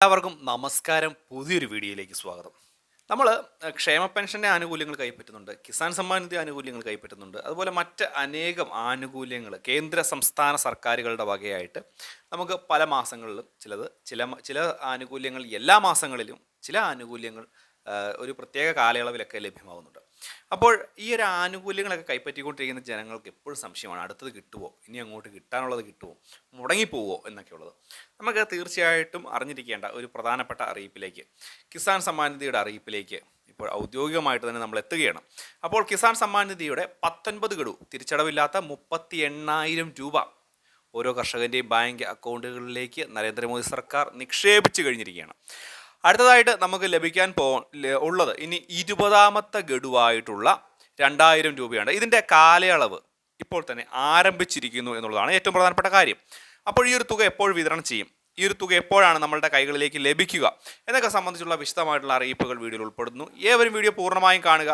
എല്ലാവർക്കും നമസ്കാരം. പുതിയൊരു വീഡിയോയിലേക്ക് സ്വാഗതം. നമ്മൾ ക്ഷേമ പെൻഷന്റെ ആനുകൂല്യങ്ങൾ കൈപ്പറ്റുന്നുണ്ട്. കിസാൻ സമ്മാൻ നിധി ആനുകൂല്യങ്ങൾ കൈപ്പറ്റുന്നുണ്ട്. അതുപോലെ മറ്റ് അനേകം ആനുകൂല്യങ്ങൾ കേന്ദ്ര സംസ്ഥാന സർക്കാരുകളുടെ വകയായിട്ട് നമുക്ക് പല മാസങ്ങളിലും ചിലത് ചില ചില ആനുകൂല്യങ്ങൾ എല്ലാ മാസങ്ങളിലും ചില ആനുകൂല്യങ്ങൾ ഒരു പ്രത്യേക കാലയളവിലൊക്കെ ലഭ്യമാവുന്നുണ്ട്. അപ്പോൾ ഈ ഒരു ആനുകൂല്യങ്ങളൊക്കെ കൈപ്പറ്റിക്കൊണ്ടിരിക്കുന്ന ജനങ്ങൾക്ക് എപ്പോഴും സംശയമാണ്. അടുത്തത് കിട്ടുമോ ഇനി അങ്ങോട്ട് കിട്ടാനുള്ളത് കിട്ടുമോ മുടങ്ങിപ്പോവോ എന്നൊക്കെയുള്ളത്. നമുക്ക് തീർച്ചയായിട്ടും അറിഞ്ഞിരിക്കേണ്ട ഒരു പ്രധാനപ്പെട്ട അറിയിപ്പിലേക്ക് കിസാൻ സമ്മാൻ നിധിയുടെ അറിയിപ്പിലേക്ക് ഇപ്പോൾ ഔദ്യോഗികമായിട്ട് തന്നെ നമ്മൾ എത്തുകയാണ്. അപ്പോൾ കിസാൻ സമ്മാൻ നിധിയുടെ പത്തൊൻപത് ഗഡു തിരിച്ചടവില്ലാത്ത മുപ്പത്തി എണ്ണായിരം രൂപ ഓരോ കർഷകന്റെയും ബാങ്ക് അക്കൗണ്ടുകളിലേക്ക് നരേന്ദ്രമോദി സർക്കാർ നിക്ഷേപിച്ചു കഴിഞ്ഞിരിക്കുകയാണ്. അടുത്തതായിട്ട് നമുക്ക് ലഭിക്കാൻ പോ ഉള്ളത് ഇനി ഇരുപതാമത്തെ ഗഡുവായിട്ടുള്ള രണ്ടായിരം രൂപയാണ്. ഇതിന്റെ കാലയളവ് ഇപ്പോൾ തന്നെ ആരംഭിച്ചിരിക്കുന്നു എന്നുള്ളതാണ് ഏറ്റവും പ്രധാനപ്പെട്ട കാര്യം. അപ്പോൾ ഈ ഒരു തുക എപ്പോൾ വിതരണം ചെയ്യും? ഈ ഒരു തുക എപ്പോഴാണ് നമ്മളുടെ കൈകളിലേക്ക് ലഭിക്കുക? എന്നൊക്കെ സംബന്ധിച്ചുള്ള വിശദമായിട്ടുള്ള അറിയിപ്പുകൾ വീഡിയോയിൽ ഉൾപ്പെടുന്നു. ഏവരും വീഡിയോ പൂർണമായും കാണുക.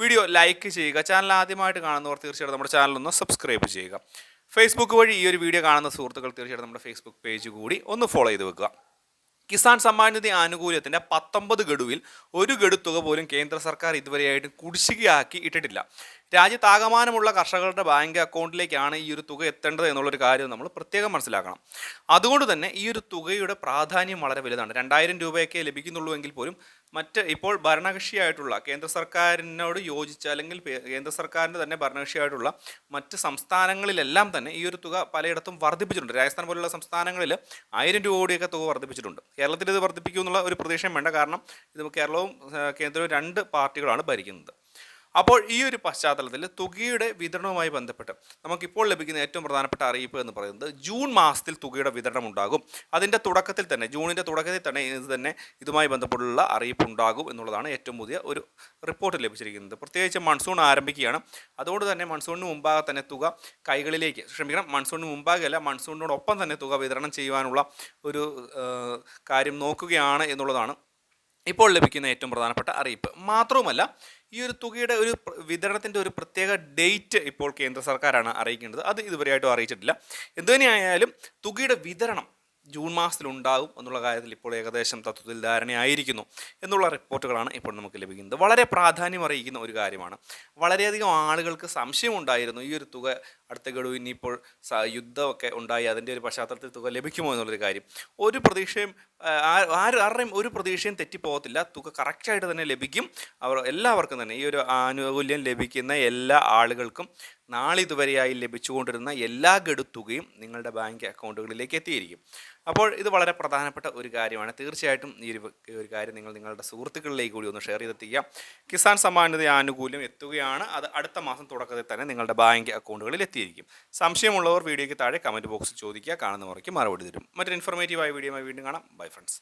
വീഡിയോ ലൈക്ക് ചെയ്യുക. ചാനൽ ആദ്യമായിട്ട് കാണുന്നവർ തീർച്ചയായിട്ടും നമ്മുടെ ചാനലൊന്ന് സബ്സ്ക്രൈബ് ചെയ്യുക. ഫേസ്ബുക്ക് വഴി ഈ ഒരു വീഡിയോ കാണുന്ന സുഹൃത്തുക്കൾ തീർച്ചയായിട്ടും നമ്മുടെ ഫേസ്ബുക്ക് പേജ് കൂടി ഒന്ന് ഫോളോ ചെയ്ത് വെക്കുക. കിസാൻ സമ്മാൻ നിധി ആനുകൂല്യത്തിന്റെ പത്തൊമ്പത് ഗഡുവിൽ ഒരു ഗഡു തുക പോലും കേന്ദ്ര സർക്കാർ ഇതുവരെയായിട്ട് കുടിശ്ശികയാക്കി ഇട്ടിട്ടില്ല. രാജ്യത്താകമാനമുള്ള കർഷകരുടെ ബാങ്ക് അക്കൗണ്ടിലേക്കാണ് ഈ ഒരു തുക എത്തേണ്ടത് എന്നുള്ളൊരു കാര്യം നമ്മൾ പ്രത്യേകം മനസ്സിലാക്കണം. അതുകൊണ്ട് തന്നെ ഈ ഒരു തുകയുടെ പ്രാധാന്യം വളരെ വലുതാണ്. രണ്ടായിരം രൂപയൊക്കെ ലഭിക്കുന്നുള്ളൂ എങ്കിൽ പോലും മറ്റ് ഇപ്പോൾ ഭരണകക്ഷിയായിട്ടുള്ള കേന്ദ്ര സർക്കാരിനോട് യോജിച്ച അല്ലെങ്കിൽ കേന്ദ്ര സർക്കാരിന്റെ തന്നെ ഭരണകക്ഷിയായിട്ടുള്ള മറ്റ് സംസ്ഥാനങ്ങളിലെല്ലാം തന്നെ ഈ ഒരു തുക പലയിടത്തും വർദ്ധിപ്പിച്ചിട്ടുണ്ട്. രാജസ്ഥാൻ പോലുള്ള സംസ്ഥാനങ്ങളിൽ ആയിരം രൂപ കൂടിയൊക്കെ തുക വർദ്ധിപ്പിച്ചിട്ടുണ്ട്. കേരളത്തിൽ ഇത് വർദ്ധിപ്പിക്കുമെന്നുള്ള ഒരു പ്രതീക്ഷയും വേണ്ട. കാരണം ഇത് കേരളവും കേന്ദ്രവും രണ്ട് പാർട്ടികളാണ് ഭരിക്കുന്നത്. അപ്പോൾ ഈ ഒരു പശ്ചാത്തലത്തിൽ തുകയുടെ വിതരണവുമായി ബന്ധപ്പെട്ട് നമുക്കിപ്പോൾ ലഭിക്കുന്ന ഏറ്റവും പ്രധാനപ്പെട്ട അറിയിപ്പ് എന്ന് പറയുന്നത് ജൂൺ മാസത്തിൽ തുകയുടെ വിതരണം ഉണ്ടാകും. അതിന്റെ തുടക്കത്തിൽ തന്നെ ജൂണിന്റെ തുടക്കത്തിൽ തന്നെ ഇത് തന്നെ ഇതുമായി ബന്ധപ്പെട്ടുള്ള അറിയിപ്പ് ഉണ്ടാകും എന്നുള്ളതാണ് ഏറ്റവും പുതിയ ഒരു റിപ്പോർട്ട് ലഭിച്ചിരിക്കുന്നത്. പ്രത്യേകിച്ച് മൺസൂൺ ആരംഭിക്കുകയാണ്. അതുകൊണ്ട് തന്നെ മൺസൂണിന് മുമ്പാകെ തന്നെ തുക കൈകളിലേക്ക് ക്ഷമിക്കണം മൺസൂണിന് മുമ്പാകെയല്ല മൺസൂണിനോടൊപ്പം തന്നെ തുക വിതരണം ചെയ്യുവാനുള്ള ഒരു കാര്യം നോക്കുകയാണ് എന്നുള്ളതാണ് ഇപ്പോൾ ലഭിക്കുന്ന ഏറ്റവും പ്രധാനപ്പെട്ട അറിയിപ്പ്. മാത്രവുമല്ല ഈ ഒരു തുകയുടെ ഒരു വിതരണത്തിന്റെ ഒരു പ്രത്യേക ഡേറ്റ് ഇപ്പോൾ കേന്ദ്ര സർക്കാരാണ് അറിയിക്കേണ്ടത്. അത് ഇതുവരെയായിട്ടും അറിയിച്ചിട്ടില്ല. എന്തുതന്നെയായാലും തുകയുടെ വിതരണം ജൂൺ മാസത്തിലുണ്ടാകും എന്നുള്ള കാര്യത്തിൽ ഇപ്പോൾ ഏകദേശം തത്വത്തിൽ ധാരണയായിരിക്കുന്നു എന്നുള്ള റിപ്പോർട്ടുകളാണ് ഇപ്പോൾ നമുക്ക് ലഭിക്കുന്നത്. വളരെ പ്രാധാന്യം അറിയിക്കുന്ന ഒരു കാര്യമാണ്. വളരെയധികം ആളുകൾക്ക് സംശയമുണ്ടായിരുന്നു ഈ ഒരു തുക അടുത്ത ഗഡു ഇനിയിപ്പോൾ യുദ്ധമൊക്കെ ഉണ്ടായി അതിന്റെ ഒരു പശ്ചാത്തലത്തിൽ തുക ലഭിക്കുമോ എന്നുള്ളൊരു കാര്യം. ഒരു പ്രതീക്ഷയും ആരുടെയും ഒരു പ്രതീക്ഷയും തെറ്റിപ്പോകത്തില്ല. തുക കറക്റ്റായിട്ട് തന്നെ ലഭിക്കും. അവർ എല്ലാവർക്കും തന്നെ ഈ ഒരു ആനുകൂല്യം ലഭിക്കുന്ന എല്ലാ ആളുകൾക്കും നാളിതുവരെയായി ലഭിച്ചുകൊണ്ടിരുന്ന എല്ലാ ഗഡുത്തുകയും നിങ്ങളുടെ ബാങ്ക് അക്കൗണ്ടുകളിലേക്ക് എത്തിയിരിക്കും. അപ്പോൾ ഇത് വളരെ പ്രധാനപ്പെട്ട ഒരു കാര്യമാണ്. തീർച്ചയായിട്ടും ഈ ഒരു കാര്യം നിങ്ങൾ നിങ്ങളുടെ സുഹൃത്തുക്കളിലേക്ക് കൂടി ഒന്ന് ഷെയർ ചെയ്തെത്തിക്കുക. കിസാൻ സമ്മാനത ആനുകൂല്യം എത്തുകയാണ്. അത് അടുത്ത മാസം തുടക്കത്തിൽ തന്നെ നിങ്ങളുടെ ബാങ്ക് അക്കൗണ്ടുകളിൽ എത്തിയിരിക്കും. സംശയമുള്ളവർ വീഡിയോയ്ക്ക് താഴെ കമന്റ് ബോക്സിൽ ചോദിക്കുക. കാണുന്നവർക്ക് മറുപടി തരും. മറ്റൊരു ഇൻഫോർമേറ്റീവായ വീഡിയോയുമായി വീണ്ടും കാണാം. Bye friends